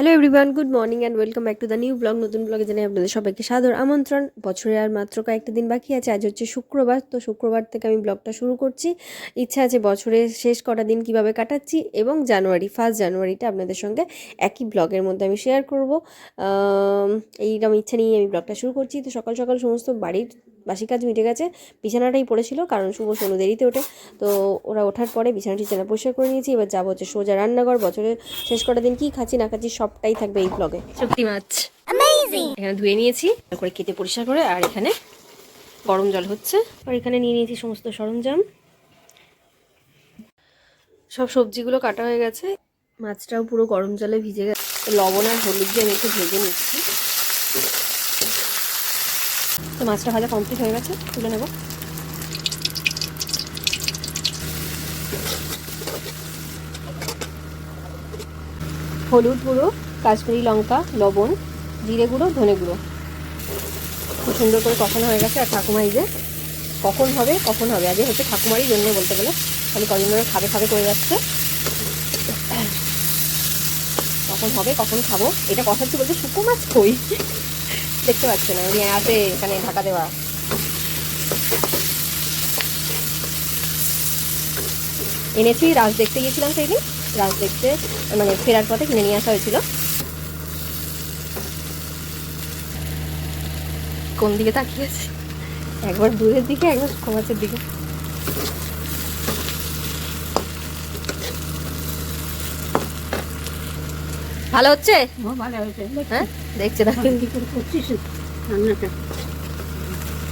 Hello everyone good morning and welcome back to the new blog নতুন ব্লগে জানাই আপনাদের সবাইকে সাদর আমন্ত্রণ। বছরে আর মাত্র কয়েকটা দিন বাকি আছে, আজ হচ্ছে শুক্রবার। তো শুক্রবার থেকে আমি ব্লগটা শুরু করছি। ইচ্ছা আছে বছরের শেষ কটা দিন কীভাবে কাটাচ্ছি এবং জানুয়ারি ফার্স্ট জানুয়ারিটা আপনাদের সঙ্গে একই ব্লগের মধ্যে আমি শেয়ার করব। এইরকম ইচ্ছা নিয়ে আমি ব্লগটা শুরু করছি। তো সকাল সকাল সমস্ত বাড়ির বাসি কাজ মিটে গেছে বিছানাটাই পড়েছিল কারণ শুভ সোনু দেরিতে ওঠে। তো ওরা ওঠার পরে বিছানা টিছানা পরিষ্কার করে নিয়েছি এবার যাব হচ্ছে সোজা রান্নাঘর বছরের শেষ কটা দিন কি খাচ্ছি না খাচ্ছি সবটাই থাকবে এই ব্লগে সত্যি মাছ। এখানে ধুয়ে নিয়েছি করে কেটে পরিষ্কার করে আর এখানে গরম জল হচ্ছে। আর এখানে নিয়ে নিয়েছি সমস্ত সরঞ্জাম। সব সবজিগুলো কাটা হয়ে গেছে। মাছটাও পুরো গরম জলে ভিজে গেছে। লবণ আর হলুদ দিয়ে আমি একটু ভেজে নিচ্ছি। তো মাছটা ভাজা কমপ্লিট হয়ে গেছে, তুলে নেব। হলুদ গুঁড়ো, কাশ্মীরি লঙ্কা, লবণ, জিরে গুঁড়ো, ধনে গুঁড়ো। খুব সুন্দর করে কষানো হয়ে গেছে, আর ঠাকুমা এই যে কখন হবে কখন হবে? আজকে হচ্ছে ঠাকুমারই জন্য বলতে গেলে। খালি কদিন ধরে খাবে খাবে করে যাচ্ছে। কখন হবে, কখন খাব? এটা কষাচ্ছি বলতে শুকো মাছ কই? দেখতে পাচ্ছে না উনি আছে এখানে ঢাকা দেওয়া। এনেছি, রাজ দেখতে গিয়েছিলাম সেই দিন রাজ দেখতে মানে ফেরার পথে কিনে নিয়ে আসা হয়েছিল। কোন দিকে তাকিয়েছি? একবার দূরের দিকে, একবার শুকো মাছের দিকে। ভালো হচ্ছে? ভালো হয়েছে। হ্যাঁ? দেখছে দেখো করছিস রান্নাটা।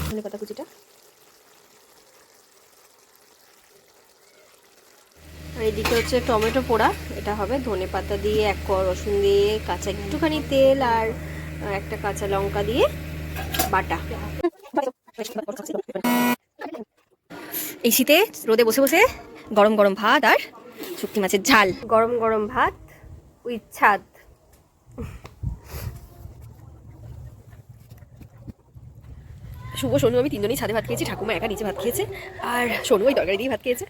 ধনে কুচিটা? এদিকে হচ্ছে টমেটো পোড়া। এটা হবে ধনে পাতা দিয়ে এক কোয়া রসুন দিয়ে কাঁচা একটুখানি তেল আর একটা কাঁচা লঙ্কা দিয়ে বাটা। এই শীতে রোদে বসে বসে গরম গরম ভাত আর শুক্তি মাছের ঝাল। গরম গরম ভাত উইথ ছাদ। শুভ সোনু আমি তিনজনই ছাদে ভাত খেয়েছি ঠাকুমা একা নিচে ভাত খেয়েছে আর সোনু ওই তরকারি দিয়ে ভাত খেয়েছে।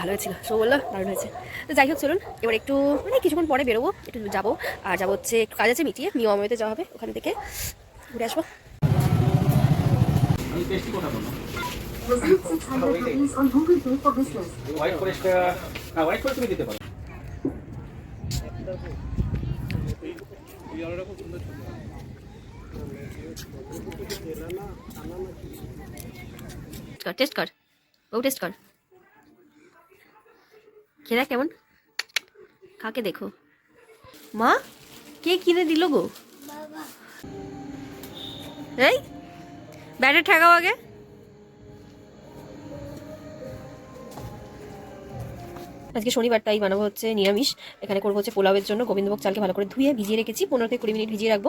ভালো হয়েছিল সো বলল দারুণ হয়েছে। তো যাই হোক চলুন এবার একটু মানে কিছুক্ষণ পরে বেরোবো একটু যাব আর যাব হচ্ছে একটু কাজ আছে মিটিয়ে নিয়মিত যাওয়া হবে ওখান থেকে ঘুরে আসব। Receive 600 rupees on Google Pay for business. White ফরেস্টটা হ্যাঁ হোয়াইট ফরেস্ট তুমি দিতে পারো। কর টেস্ট কর। বউ টেস্ট কর। খেয়ে কেমন? কাকে দেখো? মা কে কিনে দিল গো? এই ব্যাটে ঠেকাও আগে। আজকে শনিবার তাই বানাবো হচ্ছে নিরামিষ। এখানে করব হচ্ছে পোলাওয়ের জন্য গোবিন্দভোগ চালকে ভালো করে ধুয়ে ভিজিয়ে রেখেছি। পনেরো থেকে কুড়ি মিনিট ভিজিয়ে রাখব।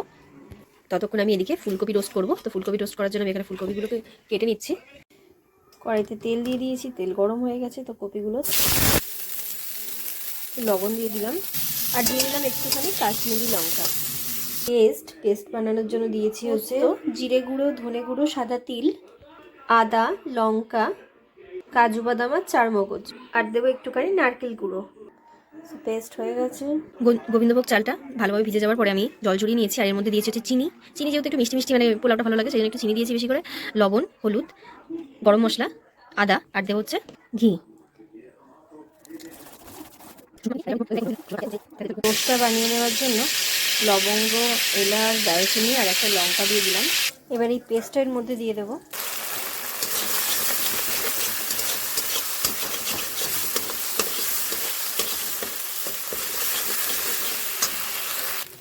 ততক্ষণ আমি এদিকে ফুলকপি রোস্ট করব। তো ফুলকপি রোস্ট করার জন্য আমি এখানে ফুলকপিগুলোকে কেটে নিচ্ছি। কড়াইতে তেল দিয়ে দিয়েছি। তেল গরম হয়ে গেছে, তো কপিগুলো লবণ দিয়ে দিলাম। আর দিয়ে দিলাম একটুখানি কাশ্মীরি লঙ্কা। পেস্ট পেস্ট বানানোর জন্য দিয়েছি হচ্ছে জিরে গুঁড়ো, ধনে গুঁড়ো, সাদা তিল, আদা, লঙ্কা কাজু বাদাম আর চার মগজ আর দেবো একটুখানি নারকেল গুঁড়ো। পেস্ট হয়ে গেছে। গোবিন্দভোগ চালটা ভালোভাবে ভিজে যাওয়ার পরে আমি জল ঝরিয়ে নিয়েছি আর এর মধ্যে দিয়েছি হচ্ছে চিনি। চিনি যেহেতু একটু মিষ্টি মিষ্টি মানে পোলাওটা ভালো লাগে সেই জন্য একটু চিনি দিয়েছি বেশি করে। লবণ হলুদ গরম মশলা আদা আর দেবো হচ্ছে ঘি। পোস্টটা বানিয়ে নেওয়ার জন্য লবঙ্গ এলাচ দারচিনি আর একটা লঙ্কা দিয়ে দিলাম। এবার এই পেস্টের মধ্যে দিয়ে দেবো।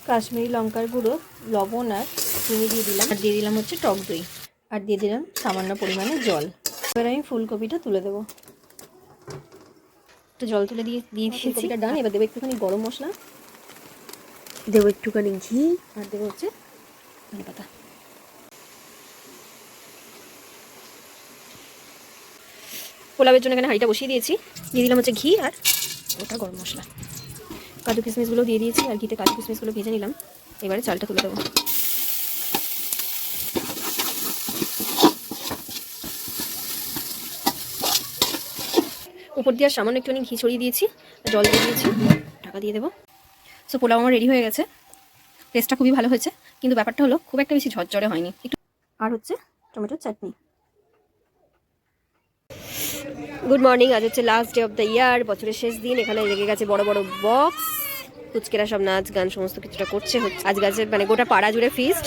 কাশ্মীরি লঙ্কার গুঁড়ো লবণ আর চিনি দিয়ে দিলাম। আর দিয়ে দিলাম হচ্ছে টক দই। আর দিয়ে দিলাম সামান্য পরিমাণে জল। এবার আমি ফুলকপিটা তুলে দেবো। একটু জল তুলে দিয়ে দিয়ে দিয়েছি ডান এবার দেবো একটুখানি গরম মশলা। দেবো একটুখানি ঘি। আর দেবো হচ্ছে ধনে পাতা। পোলাওয়ের জন্য এখানে হাঁড়িটা বসিয়ে দিয়েছি। দিয়ে দিলাম হচ্ছে ঘি আর ওটা গরম মশলা। কাজু কিশমিশগুলো দিয়ে দিয়েছি, আর ঘিতে কাজু কিশমিশগুলো ভেজে নিলাম। এবারে চালটা তুলে দেবো। উপর দিয়ে সামান্য একটুখানি ঘি ছড়িয়ে দিয়েছি, জল দিয়ে দিয়েছি, ঢাকা দিয়ে দেবো। সো পোলাও আমার রেডি হয়ে গেছে। টেস্টটা খুবই ভালো হয়েছে, কিন্তু ব্যাপারটা হলো, খুব একটা বেশি ঝরঝরে হয়নি। একটু আর হচ্ছে টমেটোর চাটনি গুড মর্নিং আজ হচ্ছে last day of the year বছরের শেষ দিন, এখানে লেগে গেছে বড় বড় বক্স কুচকেরা সব নাচ, গান, সমস্ত কিছুটা করছে আজ গাছে মানে গোটা পাড়া জুড়ে ফিস্ট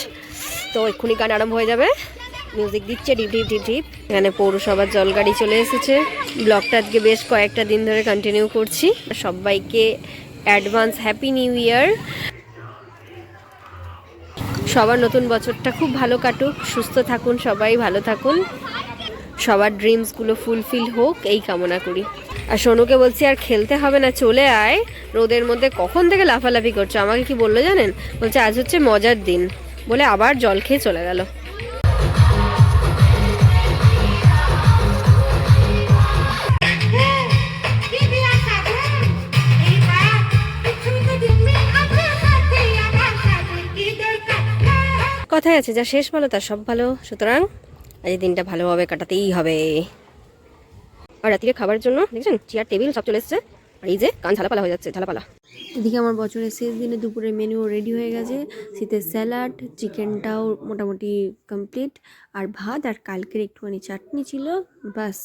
তো এক্ষুনি গান আরম্ভ হয়ে যাবে। মিউজিক দিচ্ছে ডিপ ডিপ ডিপ ডিপ এখানে পৌরসভার জলগাড়ি চলে এসেছে। ব্লগটা আজকে বেশ কয়েকটা দিন ধরে কন্টিনিউ করছি। সবাইকে অ্যাডভান্স হ্যাপি নিউ ইয়ার সবার নতুন বছরটা খুব ভালো কাটুক। সুস্থ থাকুন সবাই, ভালো থাকুন। সবার ড্রিমসগুলো ফুলফিল হোক, এই কামনা করি। আর সোনুকে বলছি, আর খেলতে হবে না, চলে আয়। রোদের মধ্যে কখন থেকে লাফালাফি করছ? আমাকে কি বলল জানেন? বলছে, আজ হচ্ছে মজার দিন। বলে আবার জল খেয়ে চলে গেল। কথায় আছে, যা শেষ ভালো তার সব ভালো। সুতরাং আজ এই দিনটা ভালোভাবে কাটাতেই হবে। আর রাত্রিরে খাবার জন্য দেখছেন চেয়ার টেবিল সব চলে এসছে। আর এই যে কান ঝালাপালা হয়ে যাচ্ছে ঝালাপালা। এদিকে আমার বছরের শেষ দিনে দুপুরের মেনু রেডি হয়ে গেছে। শীতের স্যালাড চিকেনটাও মোটামুটি কমপ্লিট আর ভাত আর কালকের একটুখানি চাটনি ছিল বাস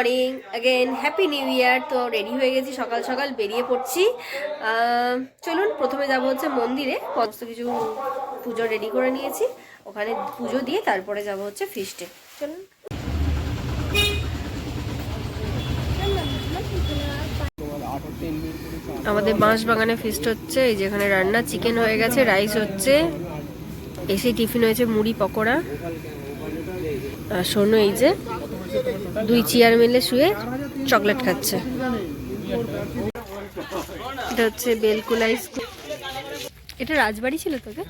morning again happy new year তো রেডি হয়ে গেছি, সকাল সকাল বেরিয়ে পড়ছি। চলুন, প্রথমে যাব হচ্ছে মন্দিরে। সমস্ত কিছু পুজো রেডি করে নিয়েছি। ওখানে পুজো দিয়ে তারপরে যাব হচ্ছে ফিস্টে চলুন। আমাদের বাঁশ বাগানে ফিস্ট হচ্ছে। এই যেখানে রান্না চিকেন হয়ে গেছে রাইস হচ্ছে। এসে টিফিন হয়েছে, মুড়ি, পকোড়া। আর শোনো, এই যে দুই চেয়ার মিলে শুয়ে চকলেট খাচ্ছে। এটা হচ্ছে বেলকুলাই স্কুল। এটা রাজবাড়ি ছিল তোকে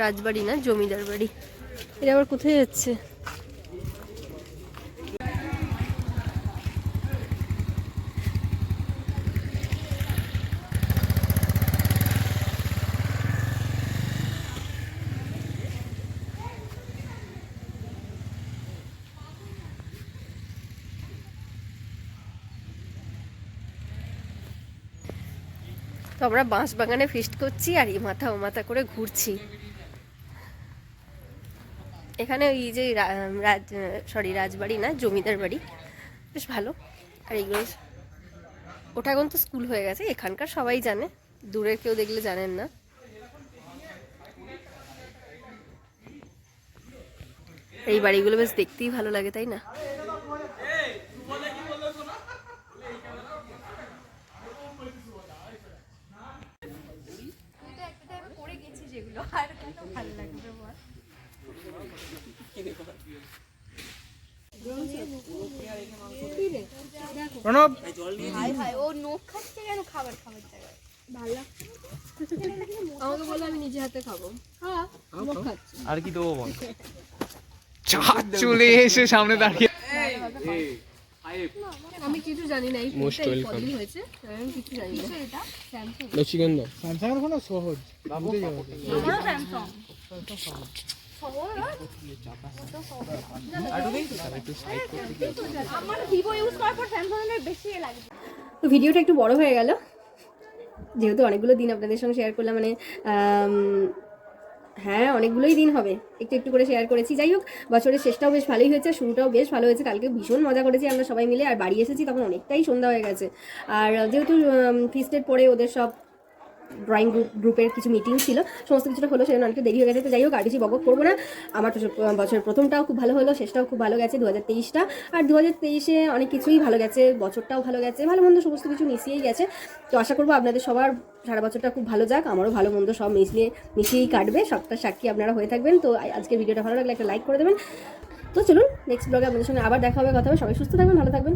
রাজবাড়ি না, জমিদার বাড়ি। এটা আবার কোথায় যাচ্ছে? আমরা বাঁশ বাগানে ফিস্ট করছি আর এই মাথা ও মাথা করে ঘুরছি। এখানে ওই যে রাজ সরি রাজবাড়ি না, জমিদার বাড়ি। বেশ ভালো। আর এগুলো ওটা এখন তো স্কুল হয়ে গেছে, এখানকার সবাই জানে। দূরের কেউ দেখলে জানেন না। এই বাড়িগুলো বেশ দেখতেই ভালো লাগে, তাই না? প্রণব? আমাকে বলল আমি নিজে হাতে খাব। আর কি দেবো বল? চাঁদ চলে এসে সামনে দাঁড়িয়ে আমি কিছু জানি না এই হয়েছে আমি কিছু জানি না। লক্ষ্মীগন্ধা স্যামসাং কোনো সহজ তো ভিডিওটা একটু বড় হয়ে গেল। যেহেতু অনেকগুলো দিন আপনাদের সঙ্গে শেয়ার করলাম মানে হ্যাঁ অনেকগুলোই দিন হবে। একটু একটু করে শেয়ার করেছি। যাই হোক, বছরের শেষটাও বেশ ভালোই হয়েছে, শুরুটাও বেশ ভালো হয়েছে। কালকে ভীষণ মজা করেছি আমরা সবাই মিলে। আর বাড়ি এসেছি তখন অনেকটাই সন্ধ্যা হয়ে গেছে। আর যেহেতু ফিস্টের পরে ওদের সব ড্রয়িং গ্রুপ গ্রুপের কিছু মিটিং ছিল। সমস্ত কিছুটা হলো সেজন্য অনেকটা দেরি হয়ে গেছে। তো যাই হোক, আর বেশি বকবক করব না। আমার বছরের প্রথমটাও খুব ভালো হলো, শেষটাও খুব ভালো গেছে দু হাজার তেইশটা। আর দু হাজার তেইশে অনেক কিছুই ভালো গেছে, বছরটাও ভালো গেছে, ভালো মন্দ সমস্ত কিছু মিশিয়েই গেছে। তো আশা করব আপনাদের সবার সারা বছরটা খুব ভালো যাক, আমারও ভালো মন্দ সব মিশিয়ে মিশিয়েই কাটবে, সবটা সাক্ষী আপনারা হয়ে থাকবেন। তো আজকের ভিডিওটা ভালো লাগলে একটা লাইক করে দেবেন। তো চলুন নেক্সট ব্লগে আপনাদের সঙ্গে আবার দেখা হবে, কথা হবে। সবাই সুস্থ থাকবেন, ভালো থাকবেন।